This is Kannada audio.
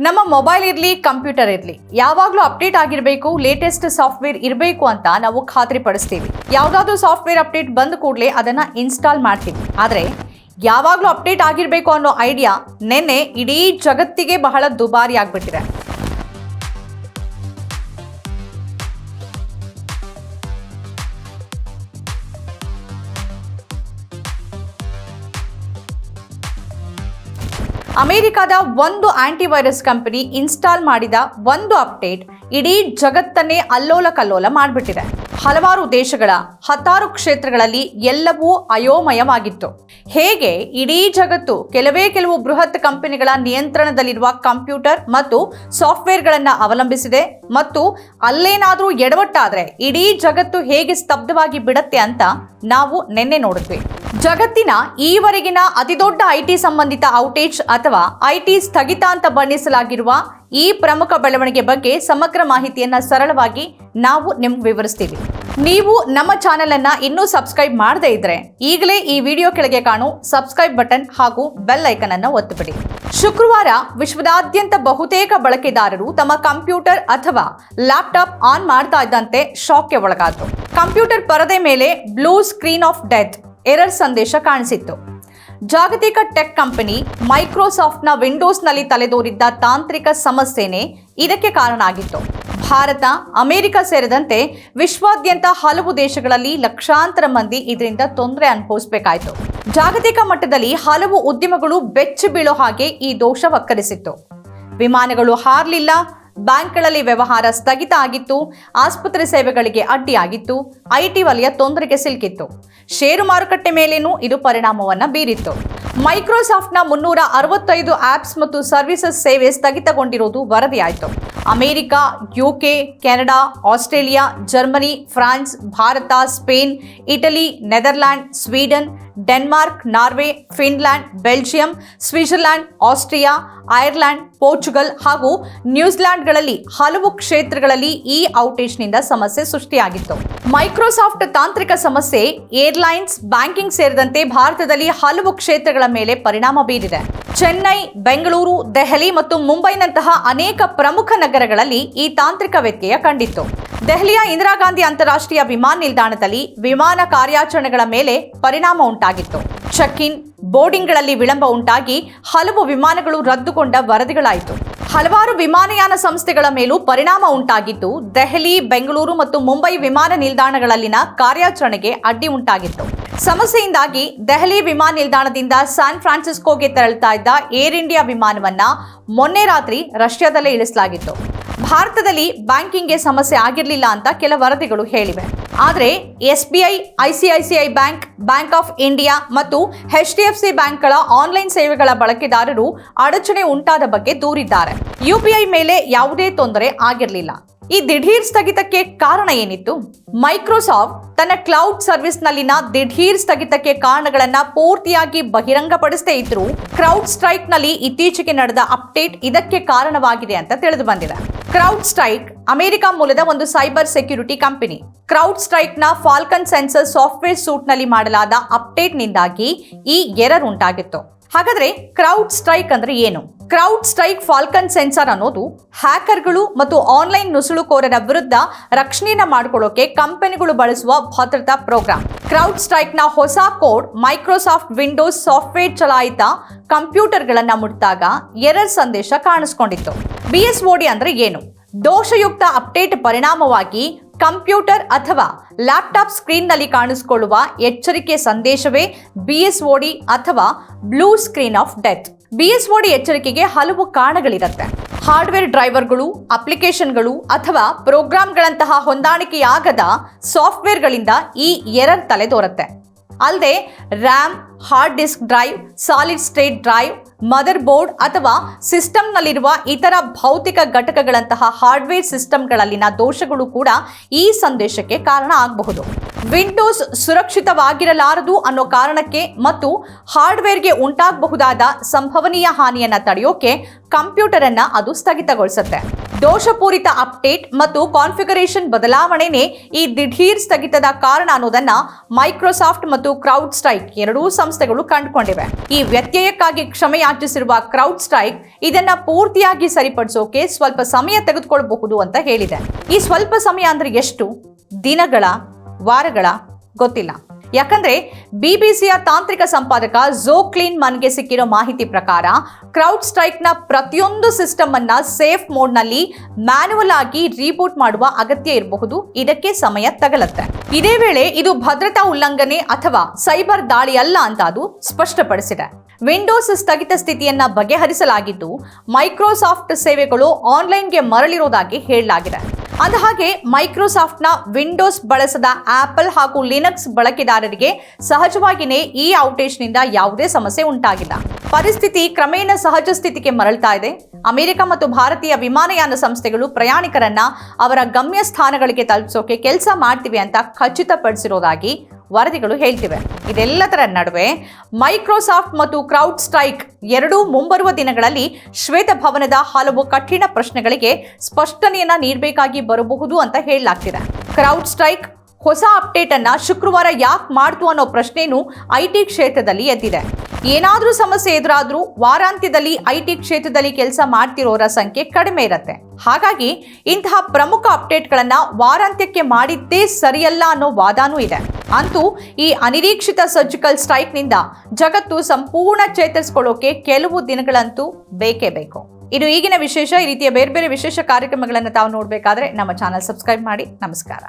ನಮ್ಮ ಮೊಬೈಲ್ ಇರಲಿ, ಕಂಪ್ಯೂಟರ್ ಇರಲಿ, ಯಾವಾಗಲೂ ಅಪ್ಡೇಟ್ ಆಗಿರಬೇಕು ಲೇಟೆಸ್ಟ್ ಸಾಫ್ಟ್ವೇರ್ ಇರಬೇಕು ಅಂತ ನಾವು ಖಾತ್ರಿ ಪಡಿಸ್ತೀವಿ. ಯಾವುದಾದ್ರೂ ಸಾಫ್ಟ್ವೇರ್ ಅಪ್ಡೇಟ್ ಬಂದ ಕೂಡಲೇ ಅದನ್ನು ಇನ್ಸ್ಟಾಲ್ ಮಾಡ್ತೀವಿ. ಆದರೆ, ಯಾವಾಗಲೂ ಅಪ್ಡೇಟ್ ಆಗಿರಬೇಕು ಅನ್ನೋ ಐಡಿಯಾ ನಿನ್ನೆ ಇಡೀ ಜಗತ್ತಿಗೆ ಬಹಳ ದುಬಾರಿ ಆಗ್ಬಿಟ್ಟಿದೆ. ಅಮೆರಿಕದ ಒಂದು ಆಂಟಿವೈರಸ್ ಕಂಪನಿ ಇನ್ಸ್ಟಾಲ್ ಮಾಡಿದ ಒಂದು ಅಪ್ಡೇಟ್ ಇಡೀ ಜಗತ್ತನ್ನೇ ಅಲ್ಲೋಲ ಕಲ್ಲೋಲ ಮಾಡಿಬಿಟ್ಟಿದೆ. ಹಲವಾರು ದೇಶಗಳ ಹತ್ತಾರು ಕ್ಷೇತ್ರಗಳಲ್ಲಿ ಎಲ್ಲವೂ ಅಯೋಮಯವಾಗಿತ್ತು. ಹೇಗೆ ಇಡೀ ಜಗತ್ತು ಕೆಲವೇ ಕೆಲವು ಬೃಹತ್ ಕಂಪನಿಗಳ ನಿಯಂತ್ರಣದಲ್ಲಿರುವ ಕಂಪ್ಯೂಟರ್ ಮತ್ತು ಸಾಫ್ಟ್ವೇರ್ಗಳನ್ನು ಅವಲಂಬಿಸಿದೆ ಮತ್ತು ಅಲ್ಲೇನಾದರೂ ಎಡವಟ್ಟಾದರೆ ಇಡೀ ಜಗತ್ತು ಹೇಗೆ ಸ್ತಬ್ಧವಾಗಿ ಬಿಡತ್ತೆ ಅಂತ ನಾವು ನಿನ್ನೆ ನೋಡಿದ್ವಿ. ಜಗತ್ತಿನ ಈವರೆಗಿನ ಅತಿದೊಡ್ಡ ಐಟಿ ಸಂಬಂಧಿತ ಔಟೇಜ್ ಅಥವಾ ಐಟಿ ಸ್ಥಗಿತ ಅಂತ ಬಣ್ಣಿಸಲಾಗಿರುವ ಈ ಪ್ರಮುಖ ಬೆಳವಣಿಗೆ ಬಗ್ಗೆ ಸಮಗ್ರ ಮಾಹಿತಿಯನ್ನ ಸರಳವಾಗಿ ನಾವು ನಿಮ್ಗೆ ವಿವರಿಸ್ತೀವಿ. ನೀವು ನಮ್ಮ ಚಾನೆಲ್ ಅನ್ನ ಇನ್ನೂ ಸಬ್ಸ್ಕ್ರೈಬ್ ಮಾಡದೇ ಇದ್ರೆ ಈಗಲೇ ಈ ವಿಡಿಯೋ ಕೆಳಗೆ ಕಾಣು ಸಬ್ಸ್ಕ್ರೈಬ್ ಬಟನ್ ಹಾಗೂ ಬೆಲ್ ಐಕನ್ ಅನ್ನು ಒತ್ತುಬಿಡಿ. ಶುಕ್ರವಾರ ವಿಶ್ವದಾದ್ಯಂತ ಬಹುತೇಕ ಬಳಕೆದಾರರು ತಮ್ಮ ಕಂಪ್ಯೂಟರ್ ಅಥವಾ ಲ್ಯಾಪ್ಟಾಪ್ ಆನ್ ಮಾಡ್ತಾ ಇದ್ದಂತೆ ಶಾಕ್ಗೆ ಒಳಗಾದ್ರು. ಕಂಪ್ಯೂಟರ್ ಪರದೆ ಮೇಲೆ blue screen of death error ಸಂದೇಶ ಕಾಣಿಸಿತ್ತು. ಜಾಗತಿಕ ಟೆಕ್ ಕಂಪನಿ ಮೈಕ್ರೋಸಾಫ್ಟ್ನ ವಿಂಡೋಸ್ನಲ್ಲಿ ತಲೆದೋರಿದ್ದ ತಾಂತ್ರಿಕ ಸಮಸ್ಯೆನೇ ಇದಕ್ಕೆ ಕಾರಣ ಆಗಿತ್ತು. ಭಾರತ, ಅಮೆರಿಕ ಸೇರಿದಂತೆ ವಿಶ್ವಾದ್ಯಂತ ಹಲವು ದೇಶಗಳಲ್ಲಿ ಲಕ್ಷಾಂತರ ಮಂದಿ ಇದರಿಂದ ತೊಂದರೆ ಅನುಭವಿಸಬೇಕಾಯಿತು. ಜಾಗತಿಕ ಮಟ್ಟದಲ್ಲಿ ಹಲವು ಉದ್ಯಮಗಳು ಬೆಚ್ಚಿ ಬೀಳೋ ಹಾಗೆ ಈ ದೋಷ ವಕ್ಕರಿಸಿತ್ತು. ವಿಮಾನಗಳು ಹಾರಲಿಲ್ಲ ಬ್ಯಾಂಕ್ಗಳಲ್ಲಿ ವ್ಯವಹಾರ ಸ್ಥಗಿತ ಆಗಿತ್ತು, ಆಸ್ಪತ್ರೆ ಸೇವೆಗಳಿಗೆ ಅಡ್ಡಿಯಾಗಿತ್ತು, ಐಟಿ ವಲಯ ತೊಂದರೆಗೆ ಸಿಲುಕಿತ್ತು. ಷೇರು ಮಾರುಕಟ್ಟೆ ಮೇಲೇನೂ ಇದು ಪರಿಣಾಮವನ್ನ ಬೀರಿತ್ತು. ಮೈಕ್ರೋಸಾಫ್ಟ್ನ ಮುನ್ನೂರ ಅರವತ್ತೈದು ಆಪ್ಸ್ ಮತ್ತು ಸರ್ವಿಸಸ್ ಸೇವೆ ಸ್ಥಗಿತಗೊಂಡಿರುವುದು ವರದಿಯಾಯಿತು. America, UK, Canada, Australia, Germany, France, Bharat, Spain, Italy, Netherland, Sweden, Denmark, Norway, Finland, Belgium, Switzerland, Austria, Ireland Portugal ಹಾಗೂ ನ್ಯೂಜಿಲ್ಯಾಂಡ್ಗಳಲ್ಲಿ ಹಲವು ಕ್ಷೇತ್ರಗಳಲ್ಲಿ ಈ ಔಟೇಜ್ನಿಂದ ಸಮಸ್ಯೆ ಸೃಷ್ಟಿಯಾಗಿತ್ತು. ಮೈಕ್ರೋಸಾಫ್ಟ್ ತಾಂತ್ರಿಕ ಸಮಸ್ಯೆ, ಏರ್ಲೈನ್ಸ್, ಬ್ಯಾಂಕಿಂಗ್ ಸೇರಿದಂತೆ ಭಾರತದಲ್ಲಿ ಹಲವು ಕ್ಷೇತ್ರಗಳ ಮೇಲೆ ಪರಿಣಾಮ ಬೀರಿದೆ. ಚೆನ್ನೈ, ಬೆಂಗಳೂರು, ದೆಹಲಿ ಮತ್ತು ಮುಂಬೈನಂತಹ ಅನೇಕ ಪ್ರಮುಖ ನಗರಗಳಲ್ಲಿ ಈ ತಾಂತ್ರಿಕ ವ್ಯತ್ಯಯ ಕಂಡಿತ್ತು. ದೆಹಲಿಯ ಇಂದಿರಾ ಗಾಂಧಿ ಅಂತಾರಾಷ್ಟ್ರೀಯ ವಿಮಾನ ನಿಲ್ದಾಣದಲ್ಲಿ ವಿಮಾನ ಕಾರ್ಯಾಚರಣೆಗಳ ಮೇಲೆ ಪರಿಣಾಮ ಉಂಟಾಗಿತ್ತು. ಚೆಕ್ ಬೋರ್ಡಿಂಗ್ಗಳಲ್ಲಿ ವಿಳಂಬ ಉಂಟಾಗಿ ಹಲವು ವಿಮಾನಗಳು ರದ್ದುಗೊಂಡ ವರದಿಗಳಾಯಿತು. ಹಲವಾರು ವಿಮಾನಯಾನ ಸಂಸ್ಥೆಗಳ ಮೇಲೂ ಪರಿಣಾಮ ಉಂಟಾಗಿದ್ದು, ದೆಹಲಿ, ಬೆಂಗಳೂರು ಮತ್ತು ಮುಂಬೈ ವಿಮಾನ ನಿಲ್ದಾಣಗಳಲ್ಲಿನ ಕಾರ್ಯಾಚರಣೆಗೆ ಅಡ್ಡಿ ಉಂಟಾಗಿತ್ತು. ಸಮಸ್ಯೆಯಿಂದಾಗಿ ದೆಹಲಿ ವಿಮಾನ ನಿಲ್ದಾಣದಿಂದ ಸ್ಯಾನ್ ಫ್ರಾನ್ಸಿಸ್ಕೋಗೆ ತೆರಳುತ್ತಾ ಇದ್ದ ಏರ್ ಇಂಡಿಯಾ ವಿಮಾನವನ್ನ ಮೊನ್ನೆ ರಾತ್ರಿ ರಷ್ಯಾದಲ್ಲೇ ಇಳಿಸಲಾಗಿತ್ತು. ಭಾರತದಲ್ಲಿ ಬ್ಯಾಂಕಿಂಗ್ಗೆ ಸಮಸ್ಯೆ ಆಗಿರಲಿಲ್ಲ ಅಂತ ಕೆಲ ವರದಿಗಳು ಹೇಳಿವೆ. ಆದರೆ S B ICICI bank bank of India ಮತ್ತು ಎಚ್ ಡಿ ಎಫ್ ಸಿ ಬ್ಯಾಂಕ್ಗಳ ಆನ್ಲೈನ್ ಸೇವೆಗಳ ಬಳಕೆದಾರರು ಅಡಚಣೆ ಉಂಟಾದ ಬಗ್ಗೆ ದೂರಿದ್ದಾರೆ. ಯುಪಿಐ ಮೇಲೆ ಯಾವುದೇ ತೊಂದರೆ ಆಗಿರಲಿಲ್ಲ. ಈ ದಿಢೀರ್ ಸ್ಥಗಿತಕ್ಕೆ ಕಾರಣ ಏನಿತ್ತು? ಮೈಕ್ರೋಸಾಫ್ಟ್ ತನ್ನ ಕ್ಲೌಡ್ ಸರ್ವಿಸ್ನಲ್ಲಿನ ದಿಢೀರ್ ಸ್ಥಗಿತಕ್ಕೆ ಕಾರಣಗಳನ್ನ ಪೂರ್ತಿಯಾಗಿ ಬಹಿರಂಗಪಡಿಸದೇ ಇದ್ರೂ ಕ್ರೌಡ್ ಸ್ಟ್ರೈಕ್ನಲ್ಲಿ ಇತ್ತೀಚೆಗೆ ನಡೆದ ಅಪ್ಡೇಟ್ ಇದಕ್ಕೆ ಕಾರಣವಾಗಿದೆ ಅಂತ ತಿಳಿದು ಬಂದಿದೆ. ಕ್ರೌಡ್ ಸ್ಟ್ರೈಕ್ ಅಮೆರಿಕ ಮೂಲದ ಒಂದು ಸೈಬರ್ ಸೆಕ್ಯೂರಿಟಿ ಕಂಪನಿ ಕ್ರೌಡ್ ಸ್ಟ್ರೈಕ್ನ ಫಾಲ್ಕನ್ ಸೆನ್ಸರ್ ಸಾಫ್ಟ್ವೇರ್ ಸೂಟ್ನಲ್ಲಿ ಮಾಡಲಾದ ಅಪ್ಡೇಟ್ ನಿಂದಾಗಿ ಈ ಎರರ್ ಉಂಟಾಗಿತ್ತು. ಹಾಗಾದ್ರೆ ಕ್ರೌಡ್ ಸ್ಟ್ರೈಕ್ ಅಂದ್ರೆ ಏನು? ಕ್ರೌಡ್ ಸ್ಟ್ರೈಕ್ ಫಾಲ್ಕನ್ ಸೆನ್ಸರ್ ಅನ್ನೋದು ಹ್ಯಾಕರ್ಗಳು ಮತ್ತು ಆನ್ಲೈನ್ ನುಸುಳುಕೋರರ ವಿರುದ್ಧ ರಕ್ಷಣೆಯನ್ನ ಮಾಡಿಕೊಳ್ಳೋಕೆ ಕಂಪನಿಗಳು ಬಳಸುವ ಭದ್ರತಾ ಪ್ರೋಗ್ರಾಂ ಕ್ರೌಡ್ ಸ್ಟ್ರೈಕ್ನ ಹೊಸ ಕೋಡ್ ಮೈಕ್ರೋಸಾಫ್ಟ್ ವಿಂಡೋಸ್ ಸಾಫ್ಟ್ವೇರ್ ಚಲಾಯಿತ ಕಂಪ್ಯೂಟರ್ಗಳನ್ನ ಮುಟ್ಟಿದಾಗ ಎರರ್ ಸಂದೇಶ ಕಾಣಿಸ್ಕೊಂಡಿತ್ತು. ಬಿ ಎಸ್ ಓಡಿ ಅಂದ್ರೆ ಏನು? ದೋಷಯುಕ್ತ ಅಪ್ಡೇಟ್ ಪರಿಣಾಮವಾಗಿ ಕಂಪ್ಯೂಟರ್ ಅಥವಾ ಲ್ಯಾಪ್ಟಾಪ್ ಸ್ಕ್ರೀನ್ನಲ್ಲಿ ಕಾಣಿಸಿಕೊಳ್ಳುವ ಎಚ್ಚರಿಕೆ ಸಂದೇಶವೇ ಬಿಎಸ್ಒಡಿ ಅಥವಾ blue screen of death. BSOD ಎಚ್ಚರಿಕೆಗೆ ಹಲವು ಕಾರಣಗಳಿರುತ್ತೆ. ಹಾರ್ಡ್ವೇರ್ ಡ್ರೈವರ್ಗಳು, ಅಪ್ಲಿಕೇಶನ್ಗಳು ಅಥವಾ ಪ್ರೋಗ್ರಾಂಗಳಂತಹ ಹೊಂದಾಣಿಕೆಯಾಗದ ಸಾಫ್ಟ್ವೇರ್ಗಳಿಂದ ಈ ಎರರ್ ತಲೆದೋರುತ್ತೆ. ಅಲ್ಲದೆ RAM, hard disk drive, solid state drive mother board ಅಥವಾ ಸಿಸ್ಟಮ್ನಲ್ಲಿರುವ ಇತರ ಭೌತಿಕ ಘಟಕಗಳಂತಹ ಹಾರ್ಡ್ವೇರ್ ಸಿಸ್ಟಮ್ಗಳಲ್ಲಿನ ದೋಷಗಳು ಕೂಡ ಈ ಸಂದೇಶಕ್ಕೆ ಕಾರಣ ಆಗಬಹುದು. ವಿಂಡೋಸ್ ಸುರಕ್ಷಿತವಾಗಿರಲಾರದು ಅನ್ನೋ ಕಾರಣಕ್ಕೆ ಮತ್ತು ಹಾರ್ಡ್ವೇರ್ಗೆ ಉಂಟಾಗಬಹುದಾದ ಸಂಭವನೀಯ ಹಾನಿಯನ್ನು ತಡೆಯೋಕೆ ಕಂಪ್ಯೂಟರನ್ನು ಅದು ಸ್ಥಗಿತಗೊಳಿಸುತ್ತೆ. ದೋಷಪೂರಿತ ಅಪ್ಡೇಟ್ ಮತ್ತು ಕಾನ್ಫಿಗರೇಷನ್ ಬದಲಾವಣೆನೇ ಈ ದಿಢೀರ್ ಸ್ಥಗಿತದ ಕಾರಣ ಅನ್ನೋದನ್ನ ಮೈಕ್ರೋಸಾಫ್ಟ್ ಮತ್ತು ಕ್ರೌಡ್ ಸ್ಟ್ರೈಕ್ ಎರಡೂ ಸಂಸ್ಥೆಗಳು ಕಂಡುಕೊಂಡಿವೆ. ಈ ವ್ಯತ್ಯಯಕ್ಕಾಗಿ ಕ್ಷಮೆಯಾಚಿಸಿರುವ ಕ್ರೌಡ್ ಸ್ಟ್ರೈಕ್ ಇದನ್ನ ಪೂರ್ತಿಯಾಗಿ ಸರಿಪಡಿಸೋಕೆ ಸ್ವಲ್ಪ ಸಮಯ ತೆಗೆದುಕೊಳ್ಳಬಹುದು ಅಂತ ಹೇಳಿದೆ. ಈ ಸ್ವಲ್ಪ ಸಮಯ ಅಂದ್ರೆ ಎಷ್ಟು? ದಿನಗಳ, ವಾರಗಳ? ಗೊತ್ತಿಲ್ಲ. ಯಾಕಂದ್ರೆ ಬಿಬಿಸಿಯ ತಾಂತ್ರಿಕ ಸಂಪಾದಕ ಝೋಕ್ಲೀನ್ ಮನ್ಗೆ ಸಿಕ್ಕಿರೋ ಮಾಹಿತಿ ಪ್ರಕಾರ ಕ್ರೌಡ್ ಸ್ಟ್ರೈಕ್ನ ಪ್ರತಿಯೊಂದು ಸಿಸ್ಟಮ್ ಅನ್ನ ಸೇಫ್ ಮೋಡ್ನಲ್ಲಿ ಮ್ಯಾನುವಲ್ ಆಗಿ ರೀಬೂಟ್ ಮಾಡುವ ಅಗತ್ಯ ಇರಬಹುದು. ಇದಕ್ಕೆ ಸಮಯ ತಗಲತ್ತೆ. ಇದೇ ವೇಳೆ ಇದು ಭದ್ರತಾ ಉಲ್ಲಂಘನೆ ಅಥವಾ ಸೈಬರ್ ದಾಳಿ ಅಲ್ಲ ಅಂತ ಅದು ಸ್ಪಷ್ಟಪಡಿಸಿದೆ. ವಿಂಡೋಸ್ ಸ್ಥಗಿತ ಸ್ಥಿತಿಯನ್ನ ಬಗೆಹರಿಸಲಾಗಿದ್ದು ಮೈಕ್ರೋಸಾಫ್ಟ್ ಸೇವೆಗಳು ಆನ್ಲೈನ್ಗೆ ಮರಳಿರೋದಾಗಿ ಹೇಳಲಾಗಿದೆ. ಅಂದಹಾಗೆ, ಮೈಕ್ರೋಸಾಫ್ಟ್ನ ವಿಂಡೋಸ್ ಬಳಸದ ಆಪಲ್ ಹಾಗೂ ಲಿನಕ್ಸ್ ಬಳಕೆದಾರರಿಗೆ ಸಹಜವಾಗಿಯೇ ಈ ಔಟೇಜ್ನಿಂದ ಯಾವುದೇ ಸಮಸ್ಯೆ ಉಂಟಾಗಿಲ್ಲ. ಪರಿಸ್ಥಿತಿ ಕ್ರಮೇಣ ಸಹಜ ಸ್ಥಿತಿಗೆ ಮರಳ್ತಾ ಇದೆ. ಅಮೆರಿಕ ಮತ್ತು ಭಾರತೀಯ ವಿಮಾನಯಾನ ಸಂಸ್ಥೆಗಳು ಪ್ರಯಾಣಿಕರನ್ನ ಅವರ ಗಮ್ಯ ಸ್ಥಾನಗಳಿಗೆ ತಲುಪಿಸೋಕೆ ಕೆಲಸ ಮಾಡ್ತಿವೆ ಅಂತ ಖಚಿತಪಡಿಸಿರೋದಾಗಿ ವರದಿಗಳು ಹೇಳ್ತಿವೆ. ಇದೆಲ್ಲದರ ನಡುವೆ ಮೈಕ್ರೋಸಾಫ್ಟ್ ಮತ್ತು ಕ್ರೌಡ್ ಸ್ಟ್ರೈಕ್ ಎರಡೂ ಮುಂಬರುವ ದಿನಗಳಲ್ಲಿ ಶ್ವೇತಭವನದ ಹಲವು ಕಠಿಣ ಪ್ರಶ್ನೆಗಳಿಗೆ ಸ್ಪಷ್ಟನೆಯನ್ನ ನೀಡಬೇಕಾಗಿ ಬರಬಹುದು ಅಂತ ಹೇಳಲಾಗ್ತಿದೆ. ಕ್ರೌಡ್ ಸ್ಟ್ರೈಕ್ ಹೊಸ ಅಪ್ಡೇಟ್ ಅನ್ನ ಶುಕ್ರವಾರ ಯಾಕೆ ಮಾಡ್ತು ಅನ್ನೋ ಪ್ರಶ್ನೆನೂ ಐ ಟಿ ಕ್ಷೇತ್ರದಲ್ಲಿ ಎದ್ದಿದೆ. ಏನಾದರೂ ಸಮಸ್ಯೆ ಎದುರಾದ್ರೂ ವಾರಾಂತ್ಯದಲ್ಲಿ ಐ ಟಿ ಕ್ಷೇತ್ರದಲ್ಲಿ ಕೆಲಸ ಮಾಡ್ತಿರೋರ ಸಂಖ್ಯೆ ಕಡಿಮೆ ಇರುತ್ತೆ. ಹಾಗಾಗಿ ಇಂತಹ ಪ್ರಮುಖ ಅಪ್ಡೇಟ್ಗಳನ್ನ ವಾರಾಂತ್ಯಕ್ಕೆ ಮಾಡಿದ್ದೇ ಸರಿಯಲ್ಲ ಅನ್ನೋ ವಾದಾನೂ ಇದೆ. ಅಂತೂ ಈ ಅನಿರೀಕ್ಷಿತ ಸರ್ಜಿಕಲ್ ಸ್ಟ್ರೈಕ್ನಿಂದ ಜಗತ್ತು ಸಂಪೂರ್ಣ ಚೇತರಿಸಿಕೊಳ್ಳೋಕೆ ಕೆಲವು ದಿನಗಳಂತೂ ಬೇಕೇ ಬೇಕು. ಇದು ಈಗಿನ ವಿಶೇಷ ಈ ರೀತಿಯ ಬೇರೆ ಬೇರೆ ವಿಶೇಷ ಕಾರ್ಯಕ್ರಮಗಳನ್ನು ತಾವು ನೋಡಬೇಕಾದ್ರೆ ನಮ್ಮ ಚಾನಲ್ ಸಬ್ಸ್ಕ್ರೈಬ್ ಮಾಡಿ. ನಮಸ್ಕಾರ.